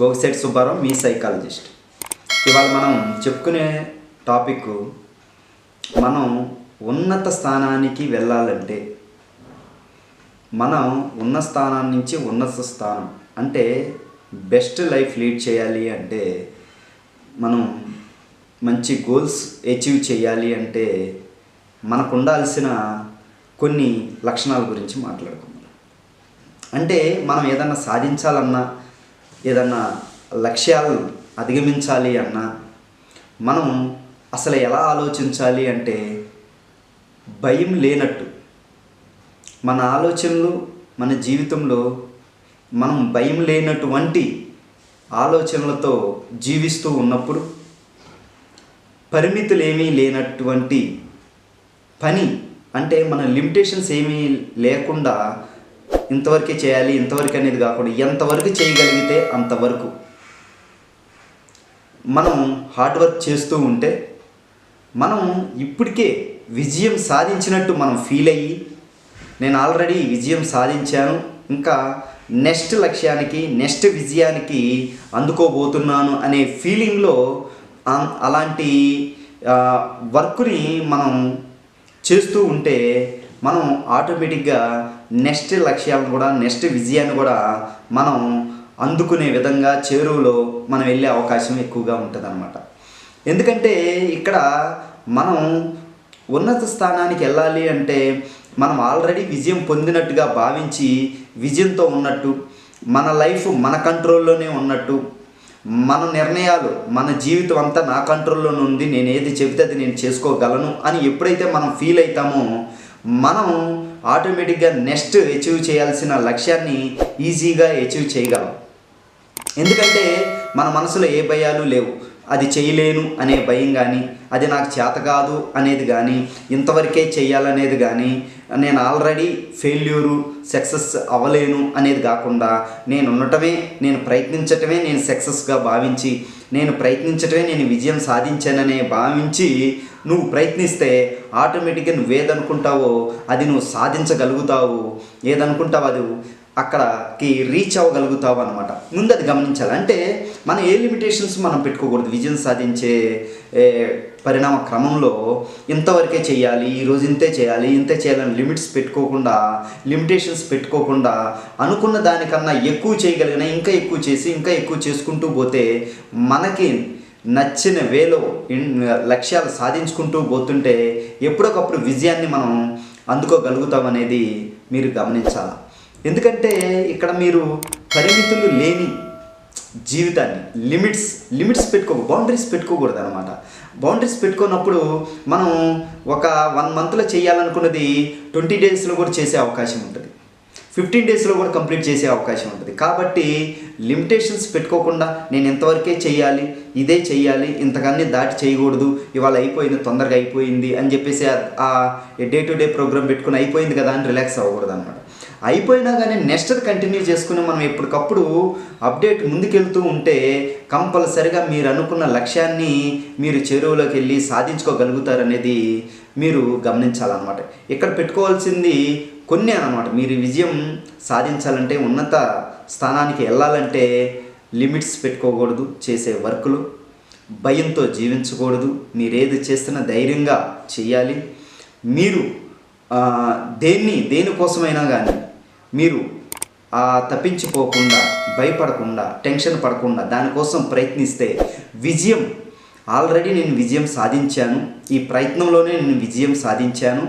గోగిసెట్ సుబ్బారావు మీ psychologist. ఇవాళ మనం చెప్పుకునే టాపిక్ మనం ఉన్నత స్థానానికి వెళ్ళాలంటే మనం ఉన్న స్థానం నుంచి ఉన్నత స్థానం అంటే బెస్ట్ లైఫ్ లీడ్ చేయాలి అంటే మనం మంచి గోల్స్ అచీవ్ చేయాలి అంటే మనకు ఉండాల్సిన కొన్ని లక్షణాల గురించి మాట్లాడుకుందాం. అంటే మనం ఏదన్నా సాధించాలన్నా ఏదన్నా లక్ష్యాలు అధిగమించాలి అన్నా మనం అసలు ఎలా ఆలోచించాలి అంటే భయం లేనట్టు. మన ఆలోచనలు మన జీవితంలో మనం భయం లేనటువంటి ఆలోచనలతో జీవిస్తూ ఉన్నప్పుడు పరిమితులు ఏమీ లేనటువంటి పని అంటే మన లిమిటేషన్స్ ఏమీ లేకుండా ఇంతవరకే చేయాలి ఇంతవరకు అనేది కాకుండా ఎంతవరకు చేయగలిగితే అంతవరకు. మనం హార్డ్ వర్క్ చేస్తూ ఉంటే మనం ఇప్పటికే విజయం సాధించినట్టు మనం ఫీల్ అయ్యి నేను ఆల్రెడీ విజయం సాధించాను ఇంకా నెక్స్ట్ లక్ష్యానికి నెక్స్ట్ విజయానికి అందుకోబోతున్నాను అనే ఫీలింగ్లో అలాంటి వర్క్ని మనం చేస్తూ ఉంటే మనం ఆటోమేటిక్గా నెక్స్ట్ లక్ష్యాలను కూడా నెక్స్ట్ విజయాన్ని కూడా మనం అందుకునే విధంగా చేరువలో మనం వెళ్ళే అవకాశం ఎక్కువగా ఉంటుంది ఎందుకంటే ఇక్కడ మనం ఉన్నత స్థానానికి వెళ్ళాలి అంటే మనం ఆల్రెడీ విజయం పొందినట్టుగా భావించి విజయంతో ఉన్నట్టు మన లైఫ్ మన కంట్రోల్లోనే ఉన్నట్టు మన నిర్ణయాలు మన జీవితం అంతా నా కంట్రోల్లోనే ఉంది నేను ఏది చెబితే అది నేను చేసుకోగలను అని ఎప్పుడైతే మనం ఫీల్ అవుతామో మనం ఆటోమేటిక్గా నెక్స్ట్ అచీవ్ చేయాల్సిన లక్ష్యాన్ని ఈజీగా అచీవ్ చేయగలం. ఎందుకంటే మన మనసులో ఏ భయాలు లేవు. అది చేయలేను అనే భయం కానీ అది నాకు చేత కాదు అనేది కానీ ఇంతవరకే చేయాలనేది కానీ నేను ఆల్రెడీ ఫెయిల్యూరు సక్సెస్ అవ్వలేను అనేది కాకుండా నేను ఉండటమే నేను ప్రయత్నించటమే నేను సక్సెస్గా భావించి నేను ప్రయత్నించటమే నేను విజయం సాధించాననే భావించి నువ్వు ప్రయత్నిస్తే ఆటోమేటిక్గా నువ్వు ఏదనుకుంటావో అది నువ్వు సాధించగలుగుతావు. ఏదనుకుంటావు అది అక్కడకి రీచ్ అవ్వగలుగుతావు అనమాట ముందు అది గమనించాలి. అంటే మనం ఏ లిమిటేషన్స్ మనం పెట్టుకోకూడదు. విజయం సాధించే పరిణామ క్రమంలో ఇంతవరకే చేయాలి ఈరోజు ఇంతే చేయాలి ఇంతే చేయాలని లిమిట్స్ పెట్టుకోకుండా లిమిటేషన్స్ పెట్టుకోకుండా అనుకున్న దానికన్నా ఎక్కువ చేయగలిగిన ఇంకా ఎక్కువ చేసి ఇంకా ఎక్కువ చేసుకుంటూ పోతే మనకి నచ్చిన వేలో లక్ష్యాలు సాధించుకుంటూ పోతుంటే ఎప్పుడొకప్పుడు విజయాన్ని మనం అందుకోగలుగుతామనేది మీరు గమనించాలి? ఎందుకంటే ఇక్కడ మీరు పరిమితులు లేని జీవితాన్ని లిమిట్స్ లిమిట్స్ పెట్టుకో బౌండరీస్ పెట్టుకోకూడదు అనమాట బౌండరీస్ పెట్టుకున్నప్పుడు మనం ఒక వన్ మంత్లో చేయాలనుకున్నది ట్వంటీ డేస్లో కూడా చేసే అవకాశం ఉంటుంది. ఫిఫ్టీన్ డేస్లో కూడా కంప్లీట్ చేసే అవకాశం ఉంటుంది. కాబట్టి లిమిటేషన్స్ పెట్టుకోకుండా నేను ఇంతవరకే చేయాలి ఇదే చేయాలి ఇంతకన్నీ దాటి చేయకూడదు ఇవాళ అయిపోయింది తొందరగా అయిపోయింది అని చెప్పేసి ఆ- ఆ డే టు డే ప్రోగ్రామ్ పెట్టుకుని అయిపోయింది కదా అని రిలాక్స్ అవ్వకూడదు అనమాట అయిపోయినా కానీ నెక్స్ట్ కంటిన్యూ చేసుకుని మనం ఎప్పటికప్పుడు అప్డేట్ ముందుకెళ్తూ ఉంటే కంపల్సరిగా మీరు అనుకున్న లక్ష్యాన్ని మీరు చెరువులోకి వెళ్ళి సాధించుకోగలుగుతారనేది మీరు గమనించాలన్నమాట. ఇక్కడ పెట్టుకోవాల్సింది కొన్ని అనమాట మీరు విజయం సాధించాలంటే ఉన్నత స్థానానికి వెళ్ళాలంటే లిమిట్స్ పెట్టుకోకూడదు చేసే వర్కులు భయంతో జీవించకూడదు మీరు ఏది చేస్తున్నా ధైర్యంగా చేయాలి. మీరు దేన్ని దేనికోసమైనా కానీ మీరు తప్పించిపోకుండా భయపడకుండా టెన్షన్ పడకుండా దానికోసం ప్రయత్నిస్తే విజయం. ఆల్రెడీ నేను విజయం సాధించాను. ఈ ప్రయత్నంలోనే నేను విజయం సాధించాను.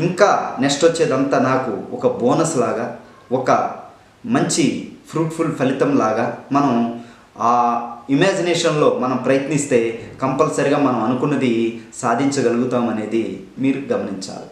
ఇంకా నెక్స్ట్ వచ్చేదంతా నాకు ఒక బోనస్ లాగా ఒక మంచి ఫ్రూట్ఫుల్ ఫలితం లాగా మనం ఆ ఇమాజినేషన్లో మనం ప్రయత్నిస్తే కంపల్సరిగా మనం అనుకున్నది సాధించగలుగుతాం అనేది మీరు గమనించాలి.